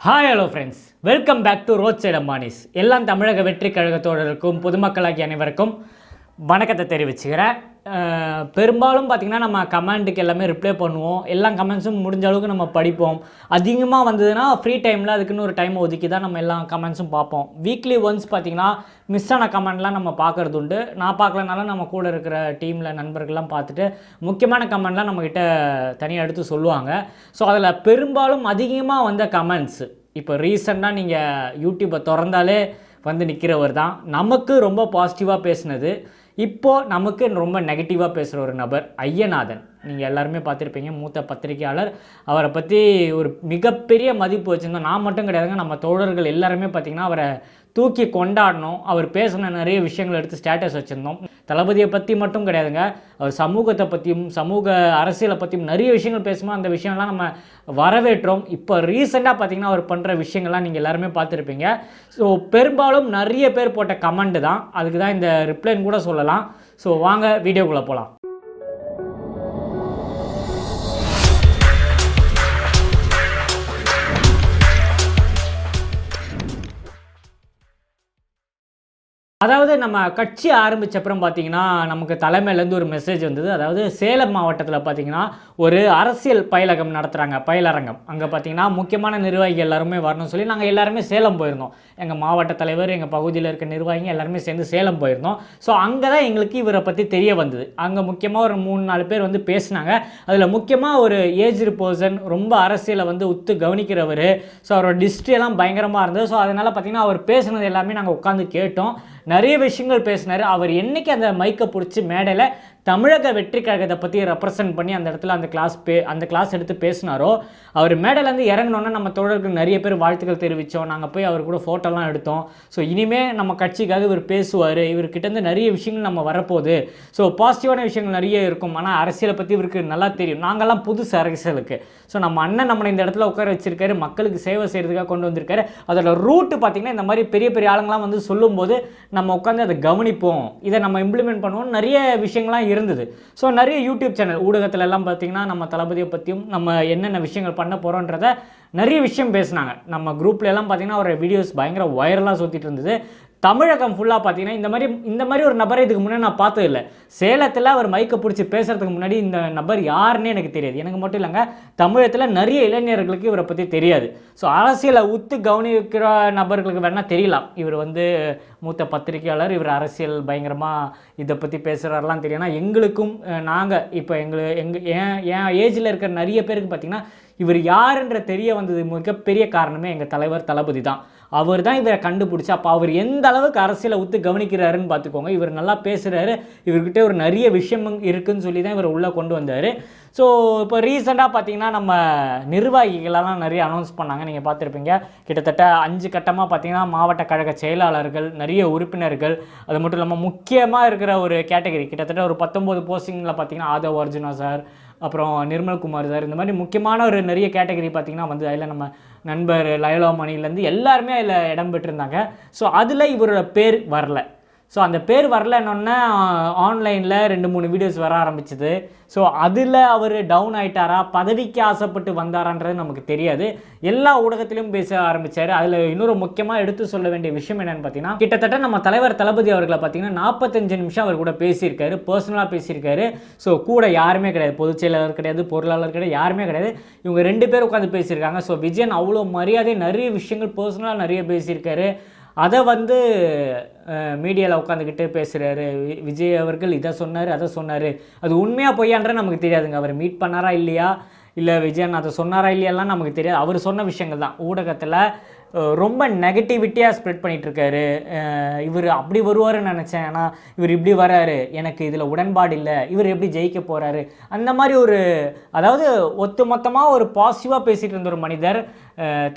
Hi hello friends welcome back to roadside Ambanis எல்லாம் தமிழக வெற்றி கழகத்தோடருக்கும் பொதுமக்களாகிய அனைவருக்கும் வணக்கத்தை தெரிவிச்சுக்கிறேன். பெரும்பாலும் பார்த்திங்கன்னா நம்ம கமெண்ட்டுக்கு எல்லாமே ரிப்ளை பண்ணுவோம். எல்லா கமெண்ட்ஸும் முடிஞ்ச அளவுக்கு நம்ம படிப்போம். அதிகமாக வந்ததுன்னா ஃப்ரீ டைமில் அதுக்குன்னு ஒரு டைம் ஒதுக்கி தான் நம்ம எல்லா கமெண்ட்ஸும் பார்ப்போம். வீக்லி ஒன்ஸ் பார்த்திங்கன்னா மிஸ் ஆன கமெண்ட்லாம் நம்ம பார்க்குறது உண்டு. நான் பார்க்கலனாலும் நம்ம கூட இருக்கிற டீமில் நண்பர்கள்லாம் பார்த்துட்டு முக்கியமான கமெண்ட்லாம் நம்மக்கிட்ட தனியாக எடுத்து சொல்லுவாங்க. ஸோ அதில் பெரும்பாலும் அதிகமாக வந்த கமெண்ட்ஸ் இப்போ ரீசெண்டாக நீங்கள் யூடியூப்பை திறந்தாலே வந்து நிற்கிறவர் தான். நமக்கு ரொம்ப பாசிட்டிவாக பேசுனது. இப்போது நமக்கு ரொம்ப நெகட்டிவாக பேசுகிற ஒரு நபர் ஐயநாதன். நீங்கள் எல்லாருமே பார்த்துருப்பீங்க மூத்த பத்திரிகையாளர். அவரை பற்றி ஒரு மிகப்பெரிய மதிப்பு வச்சுருந்தோம். நான் மட்டும் கிடையாதுங்க நம்ம தோழர்கள் எல்லாருமே பார்த்திங்கன்னா அவரை தூக்கி கொண்டாடணும். அவர் பேசின நிறைய விஷயங்கள் எடுத்து ஸ்டேட்டஸ் வச்சுருந்தோம். தளபதியை பற்றி மட்டும் கிடையாதுங்க. அவர் சமூகத்தை பற்றியும் சமூக அரசியலை பற்றியும் நிறைய விஷயங்கள் பேசுமா அந்த விஷயம்லாம் நம்ம வரவேற்றோம். இப்போ ரீசெண்டாக பார்த்தீங்கன்னா அவர் பண்ணுற விஷயங்கள்லாம் நீங்கள் எல்லாருமே பார்த்துருப்பீங்க. ஸோ பெரும்பாலும் நிறைய பேர் போட்ட கமெண்ட் தான். அதுக்கு தான் இந்த ரிப்ளைன்னு கூட சொல்லலாம். ஸோ வாங்க வீடியோக்குள்ளே போகலாம் அதாவது நம்ம கட்சி ஆரம்பிச்ச அப்புறம் பார்த்தீங்கன்னா நமக்கு தலைமையிலேருந்து ஒரு மெசேஜ் வந்தது. அதாவது சேலம் மாவட்டத்தில் பார்த்தீங்கன்னா ஒரு அரசியல் பயிலகம் நடத்துகிறாங்க பயிலரங்கம். அங்கே பார்த்தீங்கன்னா முக்கியமான நிர்வாகிகள் எல்லாருமே வரணும்னு சொல்லி நாங்கள் எல்லாருமே சேலம் போயிருந்தோம். எங்கள் மாவட்ட தலைவர் எங்கள் பகுதியில் இருக்க நிர்வாகிகள் எல்லாருமே சேர்ந்து சேலம் போயிருந்தோம். ஸோ அங்கே தான் எங்களுக்கு இவரை பற்றி தெரிய வந்தது. அங்கே முக்கியமாக ஒரு மூணு நாலு பேர் வந்து பேசினாங்க. அதில் முக்கியமாக ஒரு ஏஜ்டு பர்சன் ரொம்ப அரசியலை வந்து உத்து கவனிக்கிறவர். ஸோ அவரோட டிஸ்ட்ரி எல்லாம் பயங்கரமாக இருந்தது. ஸோ அதனால் பார்த்தீங்கன்னா அவர் பேசுனது எல்லாமே நாங்கள் உட்காந்து கேட்டோம். நிறைய விஷயங்கள் பேசினார். அவர் என்னைக்கு அந்த மைக்கை பிடிச்சி மேடையில் தமிழக வெற்றி கழகத்தை பற்றி ரெப்ரசன்ட் பண்ணி அந்த இடத்துல அந்த கிளாஸ் பே அந்த கிளாஸ் எடுத்து பேசினாரோ அவர் மேடையிலேருந்து இறங்கினோன்னா நம்ம தோழர்களுக்கு நிறைய பேர் வாழ்த்துக்கள் தெரிவித்தோம் நாங்கள் போய் அவர் கூட ஃபோட்டோலாம் எடுத்தோம். ஸோ இனிமேல் நம்ம கட்சிக்காக இவர் பேசுவார். இவர்கிட்டேருந்து நிறைய விஷயங்கள் நம்ம வரப்போகுது. ஸோ பாசிட்டிவான விஷயங்கள் நிறைய இருக்கும். ஆனால் அரசியலை பற்றி இவருக்கு நல்லா தெரியும். நாங்கள்லாம் புதுசு அரசியலுக்கு. ஸோ நம்ம அண்ணன் நம்மளை இந்த இடத்துல உட்கார வச்சிருக்காரு. மக்களுக்கு சேவை செய்கிறதுக்காக கொண்டு வந்திருக்காரு. அதோட ரூட்டு பார்த்திங்கன்னா இந்த மாதிரி பெரிய பெரிய ஆளுங்களாம் வந்து சொல்லும்போது நம்ம உட்காந்து அதை கவனிப்போம். இதை நம்ம இம்ப்ளிமெண்ட் பண்ணுவோம் நிறைய விஷயங்கள்லாம் இருந்தது. ஸோ நிறைய யூடியூப் சேனல் ஊடகத்துல எல்லாம் பார்த்தீங்கன்னா நம்ம தளபதியை பற்றியும் நம்ம என்னென்ன விஷயங்கள் பண்ண போகிறோன்றத நிறைய விஷயம் பேசினாங்க. நம்ம குரூப்ல எல்லாம் பார்த்திங்கன்னா ஒரு வீடியோஸ் பயங்கர வைரலாக சுற்றிட்டு இருந்தது. தமிழகம் ஃபுல்லாக பார்த்தீங்கன்னா இந்த மாதிரி இந்த மாதிரி ஒரு நபரை இதுக்கு முன்னாடி நான் பார்த்தது இல்லை சேலத்தில் அவர் மைக்கை பிடிச்சி பேசுகிறதுக்கு முன்னாடி இந்த நபர் யாருன்னே எனக்கு தெரியாது. எனக்கு மட்டும் இல்லைங்க தமிழகத்தில் நிறைய இளைஞர்களுக்கு இவரை பற்றி தெரியாது. ஸோ அரசியலை உத்து கவனிக்கிற நபர்களுக்கு வேணால் தெரியலாம். இவர் வந்து மூத்த பத்திரிகையாளர் இவர் அரசியல் பயங்கரமாக இதை பற்றி பேசுகிறாரெலாம் தெரியும்னா எங்களுக்கும் நாங்கள் இப்போ எங்கள் எங்கள் என் என் ஏஜில் இருக்கிற நிறைய பேருக்கு பார்த்தீங்கன்னா இவர் யாருன்ற தெரிய வந்தது மிகப்பெரிய காரணமே எங்கள் தலைவர் தளபதி தான். அவர் தான் இவரை கண்டுபிடிச்சி அப்போ அவர் எந்த அளவுக்கு அரசியலை ஒத்து கவனிக்கிறாருன்னு பார்த்துக்கோங்க. இவர் நல்லா பேசுகிறாரு இவர்கிட்ட ஒரு நிறைய விஷயம் இருக்குன்னு சொல்லி தான் இவர் உள்ளே கொண்டு வந்தார். ஸோ இப்போ ரீசெண்டாக பார்த்தீங்கன்னா நம்ம நிர்வாகிகளெல்லாம் நிறைய அனௌன்ஸ் பண்ணாங்க. நீங்கள் பார்த்துருப்பீங்க. கிட்டத்தட்ட அஞ்சு கட்டமாக பார்த்தீங்கன்னா மாவட்ட கழக செயலாளர்கள் நிறைய உறுப்பினர்கள் அது மட்டும் இல்லாமல் முக்கியமாக இருக்கிற ஒரு கேட்டகரி கிட்டத்தட்ட ஒரு பத்தொம்போது போஸ்டிங்கில் பார்த்தீங்கன்னா ஆதவ் அர்ஜுனா சார் அப்புறம் நிர்மல்குமார் சார் இந்த மாதிரி முக்கியமான ஒரு நிறைய கேட்டகரி பார்த்தீங்கன்னா வந்து அதில் நம்ம நண்பர் லயலோ மணிலேருந்து எல்லாருமே அதில் இடம் பெற்றிருந்தாங்க. ஸோ அதில் இவரோட பேர் வரல. ஸோ அந்த பேர் வரலன்னொன்னே ஆன்லைனில் ரெண்டு மூணு வீடியோஸ் வர ஆரம்பிச்சது. ஸோ அதில் அவர் டவுன் ஆகிட்டாரா பதவிக்கு ஆசைப்பட்டு வந்தாரான்றது நமக்கு தெரியாது. எல்லா ஊடகத்திலும் பேச ஆரம்பித்தார் அதில் இன்னொரு முக்கியமாக எடுத்து சொல்ல வேண்டிய விஷயம் என்னென்னு பார்த்தீங்கன்னா கிட்டத்தட்ட நம்ம தலைவர் தளபதி அவர்களை பார்த்தீங்கன்னா நாற்பத்தஞ்சு நிமிஷம் அவர் கூட பேசியிருக்காரு. பர்சனலாக பேசியிருக்காரு. ஸோ கூட யாருமே கிடையாது. பொதுச் செயலாளர் கிடையாது பொருளாளர் கிடையாது யாருமே கிடையாது. இவங்க ரெண்டு பேர் உட்காந்து பேசியிருக்காங்க. ஸோ விஜயன் அவ்வளோ மரியாதை நிறைய விஷயங்கள் பர்சனலாக நிறைய பேசியிருக்காரு. அதை வந்து மீடியாவில் உட்காந்துக்கிட்டு பேசுகிறாரு விஜய் அவர்கள் இதை சொன்னார் அதை சொன்னார். அது உண்மையாக பொய்யான்ற நமக்கு தெரியாதுங்க. அவர் மீட் பண்ணாரா இல்லையா? இல்லை விஜயன் அதை சொன்னாரா இல்லையெல்லாம் நமக்கு தெரியாது. அவர் சொன்ன விஷயங்கள் தான். ஊடகத்தில் ரொம்ப நெகட்டிவிட்டியாக ஸ்ப்ரெட் பண்ணிகிட்ருக்காரு இவர் அப்படி வருவாருன்னு நினச்சேன். ஆனால் இவர் இப்படி வராரு. எனக்கு இதில் உடன்பாடு இல்லை. இவர் எப்படி ஜெயிக்க போகிறாரு அந்த மாதிரி ஒரு அதாவது ஒத்து மொத்தமாக ஒரு பாசிட்டிவாக பேசிகிட்டு இருந்த ஒரு மனிதர்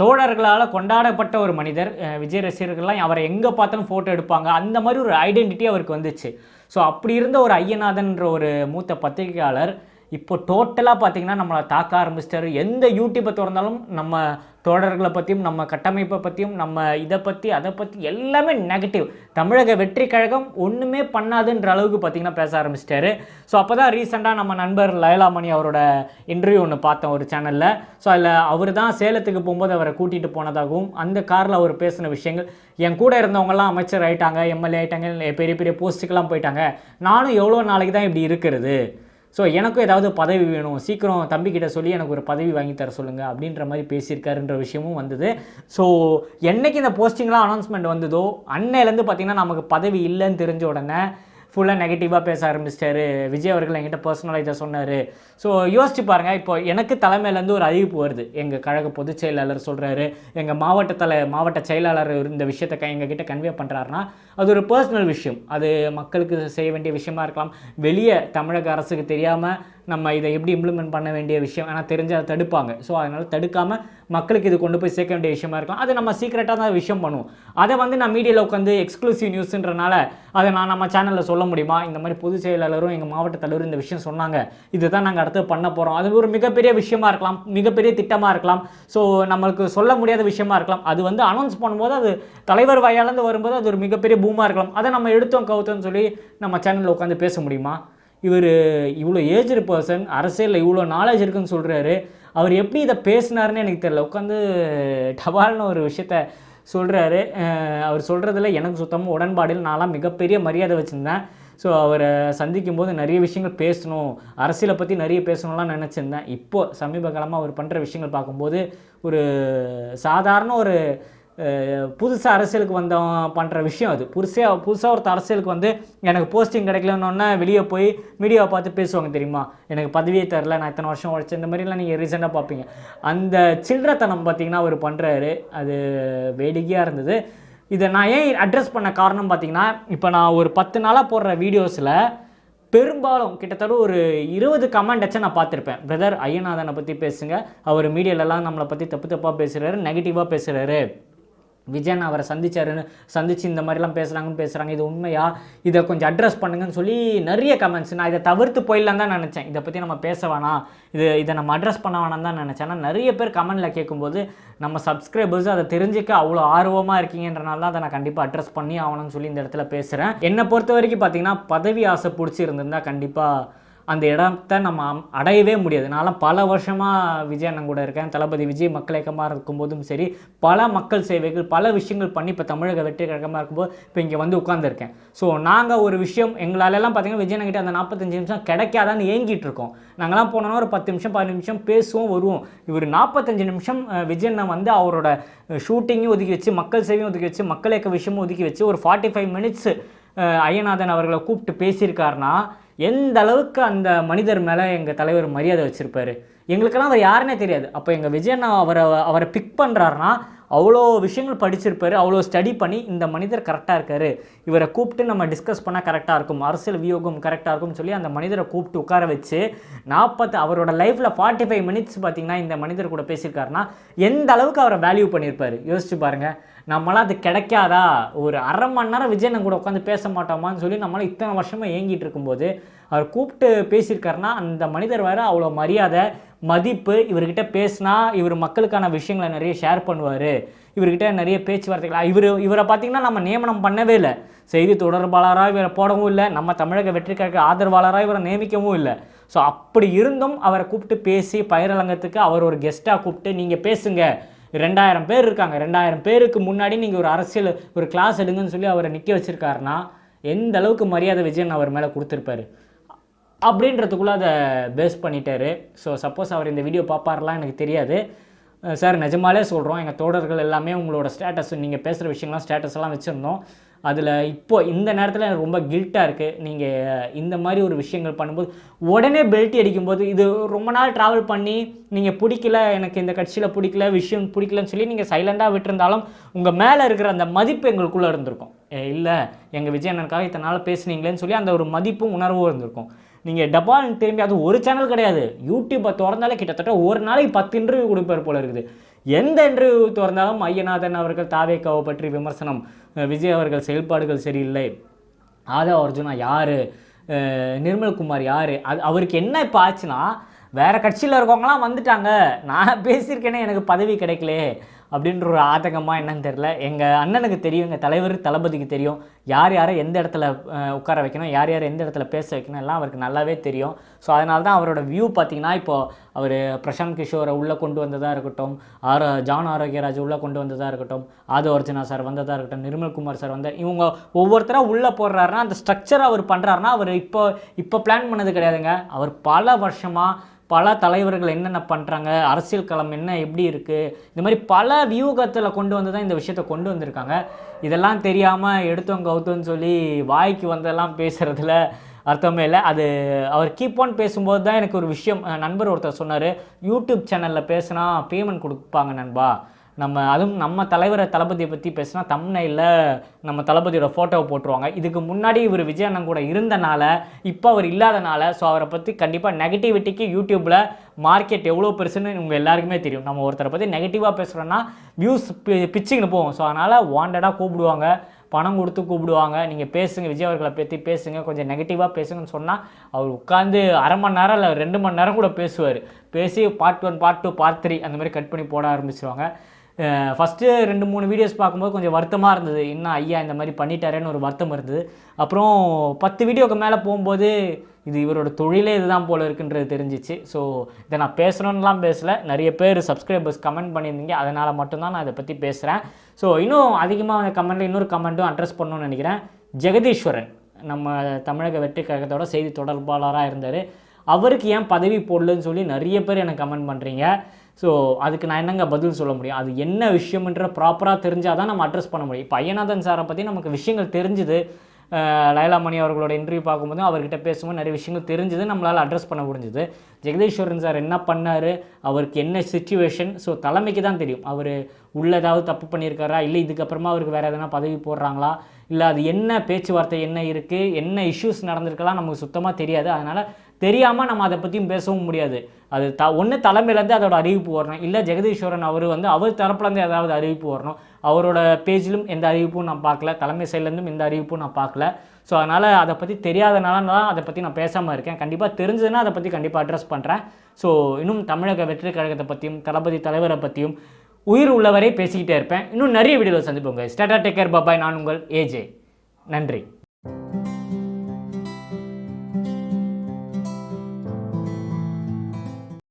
தோழர்களால் கொண்டாடப்பட்ட ஒரு மனிதர் விஜய் ரசிகர்கள்லாம் அவரை எங்கே பார்த்தாலும் ஃபோட்டோ எடுப்பாங்க. அந்த மாதிரி ஒரு ஐடென்டிட்டி அவருக்கு வந்துச்சு. ஸோ அப்படி இருந்த ஒரு ஐயநாதன்ற ஒரு மூத்த பத்திரிகையாளர் இப்போ டோட்டலாக பார்த்தீங்கன்னா நம்மளை தாக்க ஆரம்பிச்சிட்டாரு. எந்த யூடியூப்பை திறந்தாலும் நம்ம தோழர்களை பற்றியும் நம்ம கட்டமைப்பை பற்றியும் நம்ம இதை பற்றி அதை பற்றி எல்லாமே நெகட்டிவ் தமிழக வெற்றி கழகம் ஒன்றுமே பண்ணாதுன்ற அளவுக்கு பார்த்தீங்கன்னா பேச ஆரம்பிச்சிட்டாரு. ஸோ அப்போ தான் ரீசெண்டாக நம்ம நண்பர் லயலாமணி அவரோட இன்டர்வியூ ஒன்று பார்த்தோம் ஒரு சேனலில் ஸோ அதில் அவர் தான் சேலத்துக்கு போகும்போது அவரை கூட்டிகிட்டு போனதாகவும் அந்த காரில் அவர் பேசின விஷயங்கள். என் கூட இருந்தவங்கலாம் அமைச்சர் ஆகிட்டாங்க எம்எல்ஏ ஆகிட்டாங்க பெரிய பெரிய போஸ்ட்டுக்கெல்லாம் போயிட்டாங்க. நானும் எவ்வளோ நாளைக்கு தான் இப்படி இருக்கிறது? ஸோ எனக்கும் ஏதாவது பதவி வேணும். சீக்கிரம் தம்பிக்கிட்ட சொல்லி எனக்கு ஒரு பதவி வாங்கி தர சொல்லுங்கள் அப்படின்ற மாதிரி பேசியிருக்காருன்ற விஷயமும் வந்தது. ஸோ என்னைக்கு இந்த போஸ்டிங்லாம் அனௌன்ஸ்மெண்ட் வந்ததோ அன்னையிலேருந்து பார்த்திங்கன்னா நமக்கு பதவி இல்லைன்னு தெரிஞ்ச உடனே ஃபுல்லாக நெகட்டிவாக பேச ஆரம்பிச்சிட்டாரு. விஜய் அவர்கள் என்கிட்ட பர்சனலாக இதை சொன்னார். ஸோ யோசிச்சு பாருங்கள் இப்போ எனக்கு தலைமையிலேருந்து ஒரு அறிவிப்பு வருது. எங்கள் கழக பொதுச் செயலாளர் சொல்கிறாரு எங்கள் மாவட்ட தலை மாவட்ட செயலாளர் இந்த விஷயத்தை க எங்ககிட்ட கன்வே பண்ணுறாருனா அது ஒரு பர்சனல் விஷயம். அது மக்களுக்கு செய்ய வேண்டிய விஷயமா இருக்கலாம். வெளியே தமிழக அரசுக்கு தெரியாமல் நம்ம இதை எப்படி இம்ப்ளிமெண்ட் பண்ண வேண்டிய விஷயம் ஆனால் தெரிஞ்சு அதை தடுப்பாங்க. ஸோ அதனால் தடுக்காமல் மக்களுக்கு இது கொண்டு போய் சேர்க்க வேண்டிய விஷயமா இருக்கலாம். அதை நம்ம சீக்கிரட்டாக தான் விஷயம் பண்ணுவோம். அதை வந்து நான் மீடியாவில் உட்காந்து எக்ஸ்க்ளூசிவ் நியூஸ்ன்றனால அதை நான் நம்ம சேனலில் சொல்ல முடியுமா? இந்த மாதிரி பொதுச் செயலாளரும் எங்கள் மாவட்ட தலைவரும் இந்த விஷயம் சொன்னாங்க. இதுதான் நாங்கள் அடுத்து பண்ண போகிறோம் அது ஒரு மிகப்பெரிய விஷயமா இருக்கலாம். மிகப்பெரிய திட்டமாக இருக்கலாம். ஸோ நம்மளுக்கு சொல்ல முடியாத விஷயமா இருக்கலாம். அது வந்து அனௌன்ஸ் பண்ணும்போது அது தலைவர் வாயாலேருந்து வரும்போது அது ஒரு மிகப்பெரிய பூமாக இருக்கலாம். அதை நம்ம எடுத்தோம் கவுத்தோன்னு சொல்லி நம்ம சேனலில் உட்காந்து பேச முடியுமா? இவர் இவ்வளோ ஏஜ்டு பர்சன் அரசியலில் இவ்வளோ நாலேஜ் இருக்குன்னு சொல்கிறாரு அவர் எப்படி இதை பேசினாருன்னு எனக்கு தெரியல. உட்காந்து டபால்னு ஒரு விஷயத்த சொல்கிறாரு அவர் சொல்கிறதுல எனக்கு சுத்தமாக உடன்பாடில் நான்லாம் மிகப்பெரிய மரியாதை வச்சுருந்தேன். ஸோ அவரை சந்திக்கும் போது நிறைய விஷயங்கள் பேசணும். அரசியலை பற்றி நிறைய பேசணும்லாம் நினச்சிருந்தேன். இப்போது சமீப காலமாக அவர் பண்ணுற விஷயங்கள் பார்க்கும்போது ஒரு சாதாரண ஒரு புதுசாக அரசியலுக்கு வந்தவன் பண்ணுற விஷயம் அது. புதுசாக புதுசாக ஒருத்தர் அரசியலுக்கு வந்து எனக்கு போஸ்டிங் கிடைக்கலன்னொன்னே வெளியே போய் மீடியாவை பார்த்து பேசுவாங்க தெரியுமா? எனக்கு பதவியே தரல நான் இத்தனை வருஷம் உழைச்சேன். இந்த மாதிரிலாம் நீங்கள் ரீசெண்டாக பார்ப்பீங்க. அந்த சில்லறத்தனம் பார்த்தீங்கன்னா அவர் பண்ணுறாரு அது வேடிக்கையாக இருந்தது. இதை நான் ஏன் அட்ரஸ் பண்ண காரணம் பார்த்தீங்கன்னா இப்போ நான் ஒரு பத்து நாளாக போடுற வீடியோஸில் பெரும்பாலும் கிட்டத்தட்ட ஒரு இருபது கமெண்ட் நான் பார்த்துருப்பேன். பிரதர் ஐயநாதனை பற்றி பேசுங்க. அவர் மீடியாலலாம் நம்மளை பற்றி தப்பு தப்பாக பேசுகிறாரு நெகட்டிவாக பேசுகிறாரு விஜயன் அவரை சந்திச்சாருன்னு சந்திச்சு இந்த மாதிரிலாம் பேசுகிறாங்கன்னு பேசுகிறாங்க இது உண்மையா? இதை கொஞ்சம் அட்ரஸ் பண்ணுங்கன்னு சொல்லி நிறைய கமெண்ட்ஸ் நான் இதை தவிர்த்து போயிடலாம் தான் நினச்சேன். இதை பற்றி நம்ம பேச வேணாம். இது இதை நம்ம அட்ரஸ் பண்ண வேணாம் தான் நினச்சேன். ஆனால் நிறைய பேர் கமெண்டில் கேட்கும்போது நம்ம சப்ஸ்கிரைபர்ஸ் அதை தெரிஞ்சுக்க அவ்வளோ ஆர்வமாக இருக்கீங்கன்றனால தான் அதை நான் கண்டிப்பாக அட்ரஸ் பண்ணி ஆகணும்னு சொல்லி இந்த இடத்துல பேசுகிறேன் என்னை பொறுத்த வரைக்கும் பார்த்தீங்கன்னா பதவி ஆசை பிடிச்சி இருந்திருந்தால் கண்டிப்பாக அந்த இடத்த நம்ம அடையவே முடியாது. நான்லாம் பல வருஷமாக விஜய் அண்ணன் கூட இருக்கேன். தளபதி விஜய் மக்கள் இயக்கமாக இருக்கும்போதும் சரி பல மக்கள் சேவைகள் பல விஷயங்கள் பண்ணி இப்போ தமிழக வெற்றி கழகமாக இருக்கும்போது இப்போ இங்கே வந்து உட்காந்துருக்கேன் ஸோ நாங்கள் ஒரு விஷயம் எங்களாலெல்லாம் பார்த்தீங்கன்னா விஜய் அண்ணன் கிட்ட அந்த நாற்பத்தஞ்சு நிமிஷம் கிடைக்காதான்னு ஏங்கிட்டு இருக்கோம். நாங்களாம் போனோன்னா ஒரு பத்து நிமிஷம் பதினஞ்சு நிமிஷம் பேசுவோம் வருவோம். இவர் நாற்பத்தஞ்சு நிமிஷம் விஜய் அண்ணன் வந்து அவரோட ஷூட்டிங்கும் ஒதுக்கி வச்சு மக்கள் சேவையும் ஒதுக்கி வச்சு மக்கள் இயக்க விஷயமும் ஒதுக்கி வச்சு ஒரு ஃபார்ட்டி ஃபைவ் மினிட்ஸ் ஐயநாதன் அவர்களை கூப்பிட்டு பேசியிருக்காருன்னா எந்த அளவுக்கு அந்த மனிதர் மேலே எங்கள் தலைவர் மரியாதை வச்சுருப்பாரு? எங்களுக்கெல்லாம் அவர் யாருன்னே தெரியாது. அப்போ எங்கள் விஜயண்ணா அவரை அவரை பிக் பண்ணுறாருனா அவ்வளோ விஷயங்கள் படிச்சிருப்பாரு அவ்வளோ ஸ்டடி பண்ணி இந்த மனிதர் கரெக்டாக இருக்காரு. இவரை கூப்பிட்டு நம்ம டிஸ்கஸ் பண்ணால் கரெக்டாக இருக்கும். அரசியல் வியோகம் கரெக்டாக இருக்கும்னு சொல்லி அந்த மனிதரை கூப்பிட்டு உட்கார வச்சு நாற்பத்து அவரோட லைஃப்பில் ஃபார்ட்டி ஃபைவ் மினிட்ஸ் பார்த்திங்கன்னா இந்த மனிதர் கூட பேசியிருக்காருன்னா எந்த அளவுக்கு அவரை வேல்யூ பண்ணியிருப்பார்? யோசிச்சு பாருங்கள் நம்மளாம் அது கிடைக்காதா? ஒரு அரை மணி நேரம் விஜயன் கூட உட்காந்து பேச மாட்டோமான்னு சொல்லி நம்மளால் இத்தனை வருஷமாக ஏங்கிட்டு இருக்கும்போது அவர் கூப்பிட்டு பேசியிருக்காருன்னா அந்த மனிதர் வேறு அவ்வளோ மரியாதை மதிப்பு இவர்கிட்ட பேசினா இவர் மக்களுக்கான விஷயங்களை நிறைய ஷேர் பண்ணுவார். இவர்கிட்ட நிறைய பேச்சுவார்த்தைகள். இவர் இவரை பார்த்தீங்கன்னா நம்ம நியமனம் பண்ணவே இல்லை. செய்தி தொடர்பாளராக இவரை போடவும் இல்லை. நம்ம தமிழக வெற்றிக்காக ஆதரவாளராக இவரை நியமிக்கவும் இல்லை. ஸோ அப்படி இருந்தும் அவரை கூப்பிட்டு பேசி பயிரலங்கத்துக்கு அவர் ஒரு கெஸ்ட்டாக கூப்பிட்டு நீங்கள் பேசுங்க. ரெண்டாயிரம் பேர் இருக்காங்க. ரெண்டாயிரம் பேருக்கு முன்னாடி நீங்கள் ஒரு அரசியல் ஒரு கிளாஸ் எடுங்கன்னு சொல்லி அவரை நிற்க வச்சுருக்காருன்னா எந்த அளவுக்கு மரியாதை விஜயன் அவர் மேலே கொடுத்துருப்பாரு? அப்படின்றதுக்குள்ளே அதை பேஸ் பண்ணிட்டாரு. ஸோ சப்போஸ் அவர் இந்த வீடியோ பார்ப்பாரெலாம் எனக்கு தெரியாது. சார் நிஜமாலே சொல்கிறோம் எங்கள் தோழர்கள் எல்லாமே உங்களோட ஸ்டேட்டஸ் நீங்கள் பேசுகிற விஷயங்கள்லாம் ஸ்டேட்டஸ்லாம் வச்சுருந்தோம். அதில் இப்போது இந்த நேரத்தில் எனக்கு ரொம்ப கில்ட்டாக இருக்குது நீங்கள் இந்த மாதிரி ஒரு விஷயங்கள் பண்ணும்போது உடனே பெல்ட் அடிக்கும்போது இது ரொம்ப நாள் ட்ராவல் பண்ணி நீங்கள் பிடிக்கல எனக்கு இந்த கட்சியில் பிடிக்கல விஷயம் பிடிக்கலன்னு சொல்லி நீங்கள் சைலண்டாக விட்டுருந்தாலும் உங்கள் மேலே இருக்கிற அந்த மதிப்பு எங்களுக்குள்ளே இருந்திருக்கும். இல்லை எங்கள் விஜய் அண்ணனுக்காக இத்தனை நாள் பேசுனீங்களேன்னு சொல்லி அந்த ஒரு மதிப்பும் உணர்வும் இருந்திருக்கும். நீங்கள் டபால் திரும்பி அது ஒரு சேனல் கிடையாது. யூடியூப்பை திறந்தாலே கிட்டத்தட்ட ஒரு நாளைக்கு பத்து இன்டர்வியூ கொடுப்பார் போல இருக்குது. எந்த இன்டர்வியூ திறந்தாலும் ஐயநாதன் அவர்கள் தாவேக்காவை பற்றி விமர்சனம். விஜய் அவர்கள் செயல்பாடுகள் சரியில்லை. ஆதவ அர்ஜுனா யார்? நிர்மல்குமார் யார்? அது அவருக்கு என்ன இப்போ ஆச்சுன்னா வேறு கட்சியில் இருக்கவங்களாம் வந்துட்டாங்க. நான் பேசியிருக்கேனே எனக்கு பதவி கிடைக்கலையே அப்படின்ற ஒரு ஆதங்கமாக என்னன்னு தெரில எங்கள் அண்ணனுக்கு தெரியும் எங்கள் தலைவர் தளபதிக்கு தெரியும். யார் யாரை எந்த இடத்துல உட்கார வைக்கணும் யார் யார் எந்த இடத்துல பேச வைக்கணும் எல்லாம் அவருக்கு நல்லாவே தெரியும். ஸோ அதனால தான் அவரோட வியூ பார்த்தீங்கன்னா இப்போது அவர் பிரசாந்த் கிஷோரை உள்ளே கொண்டு வந்ததாக இருக்கட்டும் ஆர ஜான் ஆரோக்கியராஜ் உள்ளே கொண்டு வந்ததாக இருக்கட்டும் ஆதவ அர்ஜுனா சார் வந்ததாக இருக்கட்டும் நிர்மல்குமார் சார் வந்த இவங்க ஒவ்வொருத்தராக உள்ளே போடுறாருன்னா அந்த ஸ்ட்ரக்சர் அவர் பண்ணுறாருன்னா அவர் இப்போ இப்போ பிளான் பண்ணது கிடையாதுங்க. அவர் பல வருஷமாக பல தலைவர்கள் என்னென்ன பண்ணுறாங்க அரசியல் களம் என்ன எப்படி இருக்குது இந்த மாதிரி பல வியூகத்தில் கொண்டு வந்து தான் இந்த விஷயத்தை கொண்டு வந்திருக்காங்க. இதெல்லாம் தெரியாமல் எடுத்தோம் கவுத்தோன்னு சொல்லி வாய்க்கு வந்தெல்லாம் பேசுகிறதுல அர்த்தமே இல்லை. அது அவர் கீப் ஆன் பேசும்போது தான் எனக்கு ஒரு விஷயம் நண்பர் ஒருத்தர் சொன்னார் யூடியூப் சேனலில் பேசுனா பேமெண்ட் கொடுப்பாங்க நண்பா. நம்ம அதுவும் நம்ம தலைவரை தளபதியை பற்றி பேசினா தம்னையில் நம்ம தளபதியோட ஃபோட்டோவை போட்டுருவாங்க. இதுக்கு முன்னாடி இவர் விஜய் அண்ணன் கூட இருந்தனால இப்போ அவர் இல்லாதனால ஸோ அவரை பற்றி கண்டிப்பாக நெகட்டிவிட்டிக்கு யூடியூப்பில் மார்க்கெட் எவ்வளோ பெருசுன்னு உங்கள் எல்லாருக்குமே தெரியும். நம்ம ஒருத்தரை பற்றி நெகட்டிவாக பேசுகிறோன்னா வியூஸ் பிச்சுக்கின்னு போவோம். ஸோ அதனால் வாண்டடாக கூப்பிடுவாங்க. பணம் கொடுத்து கூப்பிடுவாங்க. நீங்கள் பேசுங்க விஜய் அவர்களை பற்றி பேசுங்க. கொஞ்சம் நெகட்டிவாக பேசுங்கன்னு சொன்னால் அவர் உட்காந்து அரை மணி நேரம் இல்லை ரெண்டு மணி நேரம் கூட பேசுவார். பேசி part one part two part three அந்த மாதிரி கட் பண்ணி போட ஆரம்பிச்சிருவாங்க. ஃபஸ்ட்டு ரெண்டு மூணு வீடியோஸ் பார்க்கும்போது கொஞ்சம் வருத்தமாக இருந்தது. இன்னும் ஐயா இந்த மாதிரி பண்ணிட்டாரேன்னு ஒரு வருத்தம் இருந்தது. அப்புறம் பத்து வீடியோக்கு மேலே போகும்போது இது இவரோட தொழிலே இதுதான் போல் இருக்குன்றது தெரிஞ்சிச்சு. ஸோ இதை நான் பேசணும்லாம் பேசலை. நிறைய பேர் சப்ஸ்கிரைபர்ஸ் கமெண்ட் பண்ணியிருந்தீங்க. அதனால் மட்டும்தான் நான் இதை பற்றி பேசுகிறேன் ஸோ இன்னும் அதிகமாக அந்த கமெண்ட்டில் இன்னொரு கமெண்ட்டும் அட்ரஸ் பண்ணணும்னு நினைக்கிறேன். ஜெகதீஸ்வரன் நம்ம தமிழக வெற்றி கழகத்தோட செய்தி தொடர்பாளராக இருந்தார். அவருக்கு ஏன் பதவி போடலன்னு சொல்லி நிறைய பேர் எனக்கு கமெண்ட் பண்ணுறீங்க ஸோ அதுக்கு நான் என்னங்க பதில் சொல்ல முடியும்? அது என்ன விஷயம்ன்ற ப்ராப்பராக தெரிஞ்சால் தான் நம்ம அட்ரஸ் பண்ண முடியும். இப்போ ஐயநாதன் சாரை பற்றி நமக்கு விஷயங்கள் தெரிஞ்சுது. லைலாமணி லைலா மணி அவர்களோட இன்டர்வியூ பார்க்கும்போது அவர்கிட்ட பேசும்போது நிறைய விஷயங்கள் தெரிஞ்சுது நம்மளால் அட்ரஸ் பண்ண முடிஞ்சுது. ஜெகதீஸ்வரன் சார் என்ன பண்ணார்? அவருக்கு என்ன சுச்சுவேஷன் ஸோ தலைமைக்கு தான் தெரியும். அவர் உள்ள ஏதாவது தப்பு பண்ணியிருக்காரா? இல்லை இதுக்கப்புறமா அவருக்கு வேறு எதனா பதவி போடுறாங்களா? இல்லை அது என்ன பேச்சுவார்த்தை என்ன இருக்குது என்ன இஷ்யூஸ் நடந்திருக்கலாம்? நமக்கு சுத்தமாக தெரியாது. அதனால் தெரியாமல் நம்ம அதை பற்றியும் பேசவும் முடியாது. அது த ஒன்று தலைமையிலேருந்து அதோட அறிவிப்பு வரணும். இல்லை ஜெகதீஸ்வரன் அவர் வந்து அவர் தரப்புலேருந்து ஏதாவது அறிவிப்பு வரணும். அவரோட பேஜிலும் எந்த அறிவிப்பும் நான் பார்க்கல. தலைமை சைட்லேருந்தும் எந்த அறிவிப்பும் நான் பார்க்கல. ஸோ அதனால் அதை பற்றி தெரியாதனால தான் அதை பற்றி நான் பேசாமல் இருக்கேன். கண்டிப்பாக தெரிஞ்சதுன்னா அதை பற்றி கண்டிப்பாக அட்ரஸ் பண்ணுறேன் ஸோ இன்னும் தமிழக வெற்றி கழகத்தை பற்றியும் தளபதி தலைவரை பற்றியும் உயிர் உள்ளவரை பேசிக்கிட்டே இருப்பேன். இன்னும் நிறைய வீடியோவில் சந்திப்போங்க ஸ்டாட்டா டேக் கேர் பாபாய் நான் உங்கள் ஏஜே நன்றி.